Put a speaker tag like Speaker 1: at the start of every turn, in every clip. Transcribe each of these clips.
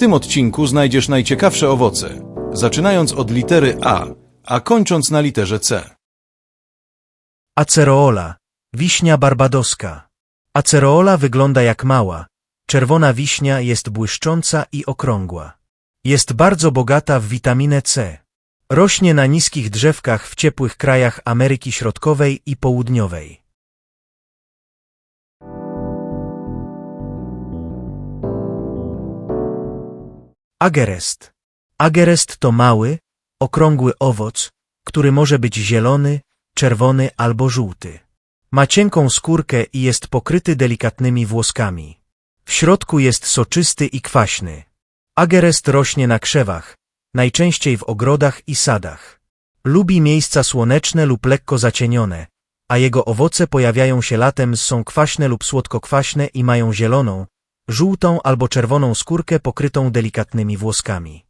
Speaker 1: tym odcinku znajdziesz najciekawsze owoce, zaczynając od litery A, a kończąc na literze C.
Speaker 2: Aceroola, wiśnia barbadoska. Aceroola wygląda jak mała. Czerwona wiśnia jest błyszcząca i okrągła. Jest bardzo bogata w witaminę C. Rośnie na niskich drzewkach w ciepłych krajach Ameryki Środkowej i Południowej. Agerest. Agerest to mały, okrągły owoc, który może być zielony, czerwony albo żółty. Ma cienką skórkę i jest pokryty delikatnymi włoskami. W środku jest soczysty i kwaśny. Agerest rośnie na krzewach, najczęściej w ogrodach i sadach. Lubi miejsca słoneczne lub lekko zacienione, a jego owoce pojawiają się latem, są kwaśne lub słodko-kwaśne i mają zieloną, żółtą albo czerwoną skórkę pokrytą delikatnymi włoskami.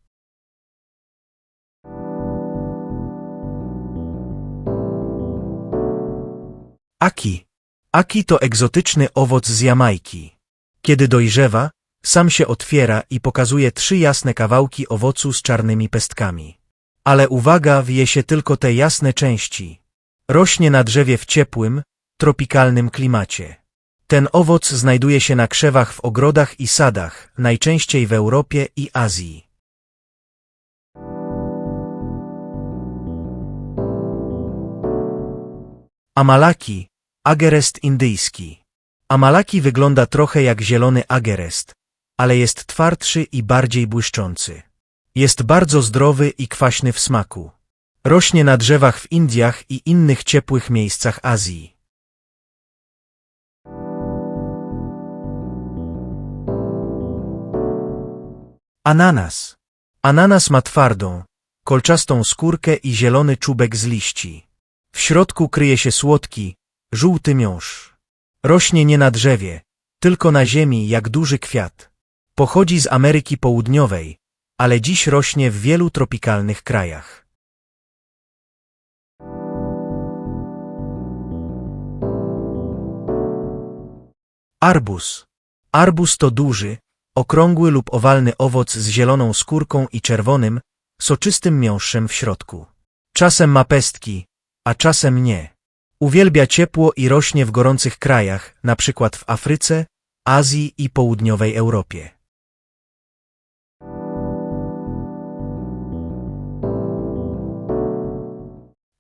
Speaker 2: Aki. Aki to egzotyczny owoc z Jamajki. Kiedy dojrzewa, sam się otwiera i pokazuje trzy jasne kawałki owocu z czarnymi pestkami. Ale uwaga, wije się tylko te jasne części. Rośnie na drzewie w ciepłym, tropikalnym klimacie. Ten owoc znajduje się na krzewach w ogrodach i sadach, najczęściej w Europie i Azji. Amalaki, agerest indyjski. Amalaki wygląda trochę jak zielony agerest, ale jest twardszy i bardziej błyszczący. Jest bardzo zdrowy i kwaśny w smaku. Rośnie na drzewach w Indiach i innych ciepłych miejscach Azji. Ananas. Ananas ma twardą, kolczastą skórkę i zielony czubek z liści. W środku kryje się słodki, żółty miąższ. Rośnie nie na drzewie, tylko na ziemi jak duży kwiat. Pochodzi z Ameryki Południowej, ale dziś rośnie w wielu tropikalnych krajach. Arbus. Arbus to duży, okrągły lub owalny owoc z zieloną skórką i czerwonym, soczystym miąższem w środku. Czasem ma pestki, a czasem nie. Uwielbia ciepło i rośnie w gorących krajach, na przykład w Afryce, Azji i południowej Europie.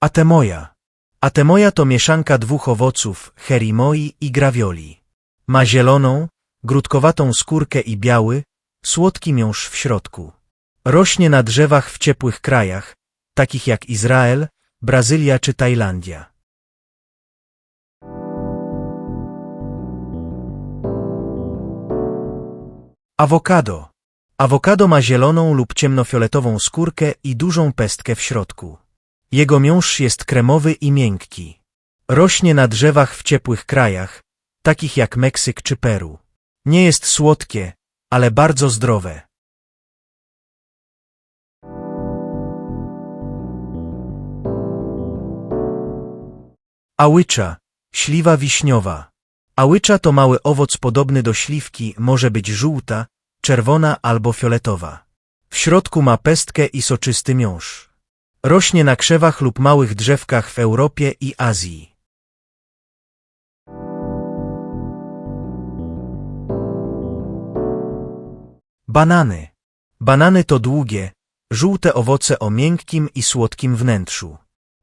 Speaker 2: Atemoja. Atemoja to mieszanka dwóch owoców, herimoi i gravioli. Ma zieloną, grudkowatą skórkę i biały, słodki miąższ w środku. Rośnie na drzewach w ciepłych krajach, takich jak Izrael, Brazylia czy Tajlandia. Awokado. Awokado ma zieloną lub ciemnofioletową skórkę i dużą pestkę w środku. Jego miąższ jest kremowy i miękki. Rośnie na drzewach w ciepłych krajach, takich jak Meksyk czy Peru. Nie jest słodkie, ale bardzo zdrowe. Ałycza, śliwa wiśniowa. Ałycza to mały owoc podobny do śliwki, może być żółta, czerwona albo fioletowa. W środku ma pestkę i soczysty miąższ. Rośnie na krzewach lub małych drzewkach w Europie i Azji. Banany. Banany to długie, żółte owoce o miękkim i słodkim wnętrzu.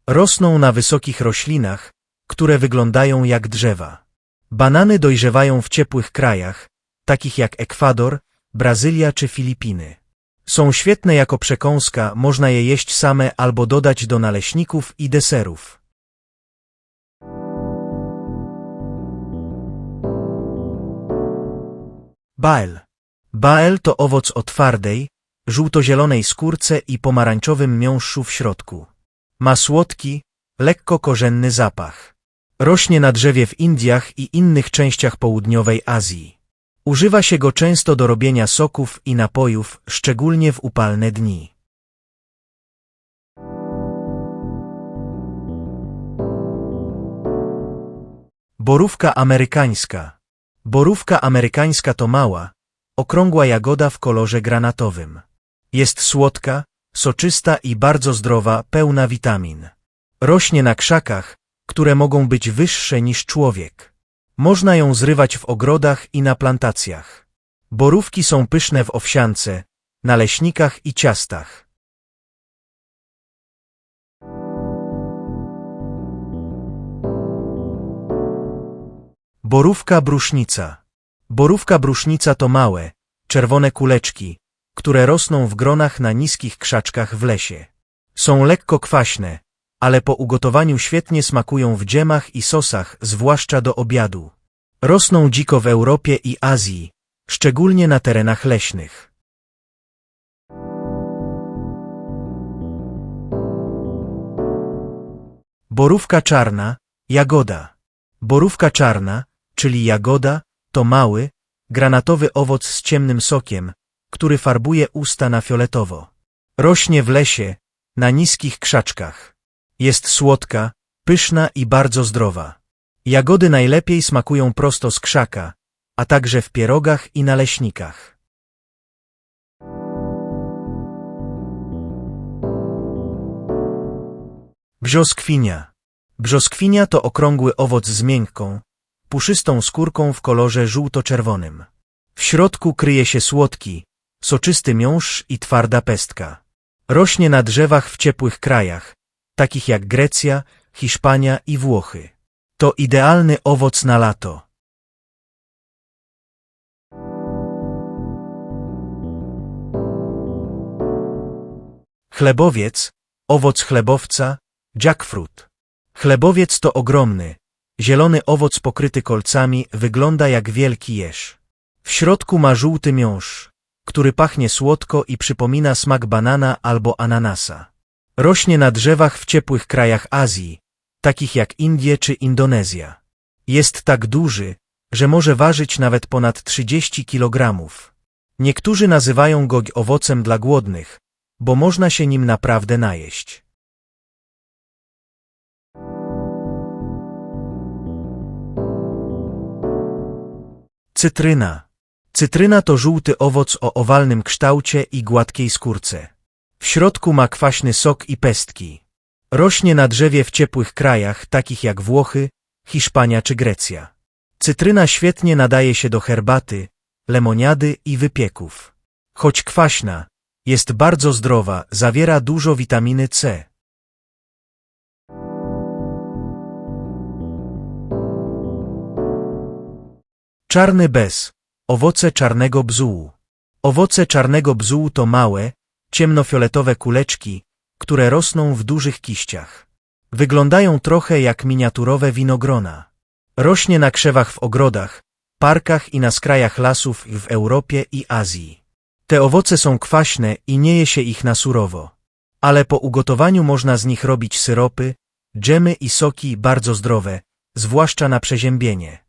Speaker 2: Rosną na wysokich roślinach, które wyglądają jak drzewa. Banany dojrzewają w ciepłych krajach, takich jak Ekwador, Brazylia czy Filipiny. Są świetne jako przekąska, można je jeść same albo dodać do naleśników i deserów. Bael. Bael to owoc o twardej, żółto-zielonej skórce i pomarańczowym miąższu w środku. Ma słodki, lekko korzenny zapach. Rośnie na drzewie w Indiach i innych częściach południowej Azji. Używa się go często do robienia soków i napojów, szczególnie w upalne dni. Borówka amerykańska Borówka amerykańska to mała, okrągła jagoda w kolorze granatowym. Jest słodka, soczysta i bardzo zdrowa, pełna witamin. Rośnie na krzakach, które mogą być wyższe niż człowiek. Można ją zrywać w ogrodach i na plantacjach. Borówki są pyszne w owsiance, naleśnikach i ciastach. Borówka brusznica. Borówka brusznica to małe, czerwone kuleczki, które rosną w gronach na niskich krzaczkach w lesie. Są lekko kwaśne, ale po ugotowaniu świetnie smakują w dżemach i sosach, zwłaszcza do obiadu. Rosną dziko w Europie i Azji, szczególnie na terenach leśnych. Borówka czarna, jagoda. Borówka czarna, czyli jagoda, to mały, granatowy owoc z ciemnym sokiem, który farbuje usta na fioletowo. Rośnie w lesie, na niskich krzaczkach. Jest słodka, pyszna i bardzo zdrowa. Jagody najlepiej smakują prosto z krzaka, a także w pierogach i naleśnikach. Brzoskwinia. Brzoskwinia to okrągły owoc z miękką, puszystą skórką w kolorze żółto-czerwonym. W środku kryje się słodki, soczysty miąższ i twarda pestka. Rośnie na drzewach w ciepłych krajach, takich jak Grecja, Hiszpania i Włochy. To idealny owoc na lato. Chlebowiec, owoc chlebowca, jackfruit. Chlebowiec to ogromny, zielony owoc pokryty kolcami, wygląda jak wielki jeż. W środku ma żółty miąższ, który pachnie słodko i przypomina smak banana albo ananasa. Rośnie na drzewach w ciepłych krajach Azji, takich jak Indie czy Indonezja. Jest tak duży, że może ważyć nawet ponad 30 kg. Niektórzy nazywają go owocem dla głodnych, bo można się nim naprawdę najeść. Cytryna. Cytryna to żółty owoc o owalnym kształcie i gładkiej skórce. W środku ma kwaśny sok i pestki. Rośnie na drzewie w ciepłych krajach, takich jak Włochy, Hiszpania czy Grecja. Cytryna świetnie nadaje się do herbaty, lemoniady i wypieków. Choć kwaśna, jest bardzo zdrowa, zawiera dużo witaminy C. Czarny bez. Owoce czarnego bzułu. Owoce czarnego bzułu to małe, ciemnofioletowe kuleczki, które rosną w dużych kiściach. Wyglądają trochę jak miniaturowe winogrona. Rośnie na krzewach w ogrodach, parkach i na skrajach lasów w Europie i Azji. Te owoce są kwaśne i nie je się ich na surowo. Ale po ugotowaniu można z nich robić syropy, dżemy i soki bardzo zdrowe, zwłaszcza na przeziębienie.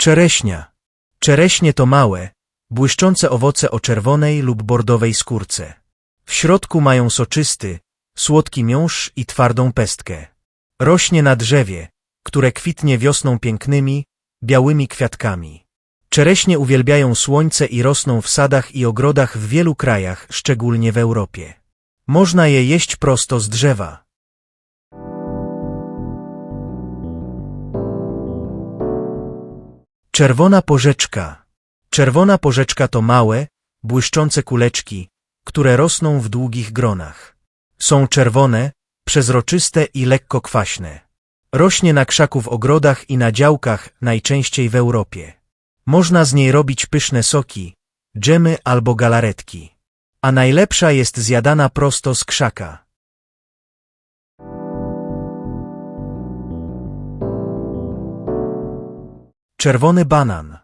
Speaker 2: Czereśnia. Czereśnie to małe, błyszczące owoce o czerwonej lub bordowej skórce. W środku mają soczysty, słodki miąższ i twardą pestkę. Rośnie na drzewie, które kwitnie wiosną pięknymi, białymi kwiatkami. Czereśnie uwielbiają słońce i rosną w sadach i ogrodach w wielu krajach, szczególnie w Europie. Można je jeść prosto z drzewa. Czerwona porzeczka. Czerwona porzeczka to małe, błyszczące kuleczki, które rosną w długich gronach. Są czerwone, przezroczyste i lekko kwaśne. Rośnie na krzaku w ogrodach i na działkach, najczęściej w Europie. Można z niej robić pyszne soki, dżemy albo galaretki. A najlepsza jest zjadana prosto z krzaka. Czerwony banan.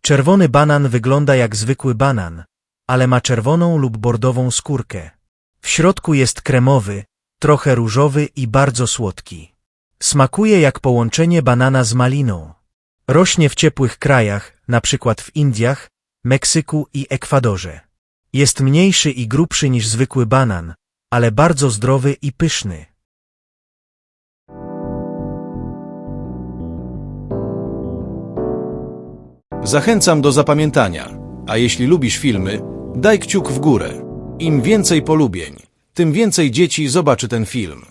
Speaker 2: Czerwony banan wygląda jak zwykły banan, ale ma czerwoną lub bordową skórkę. W środku jest kremowy, trochę różowy i bardzo słodki. Smakuje jak połączenie banana z maliną. Rośnie w ciepłych krajach, przykład w Indiach, Meksyku i Ekwadorze. Jest mniejszy i grubszy niż zwykły banan, ale bardzo zdrowy i pyszny.
Speaker 1: Zachęcam do zapamiętania, a jeśli lubisz filmy, daj kciuk w górę. Im więcej polubień, tym więcej dzieci zobaczy ten film.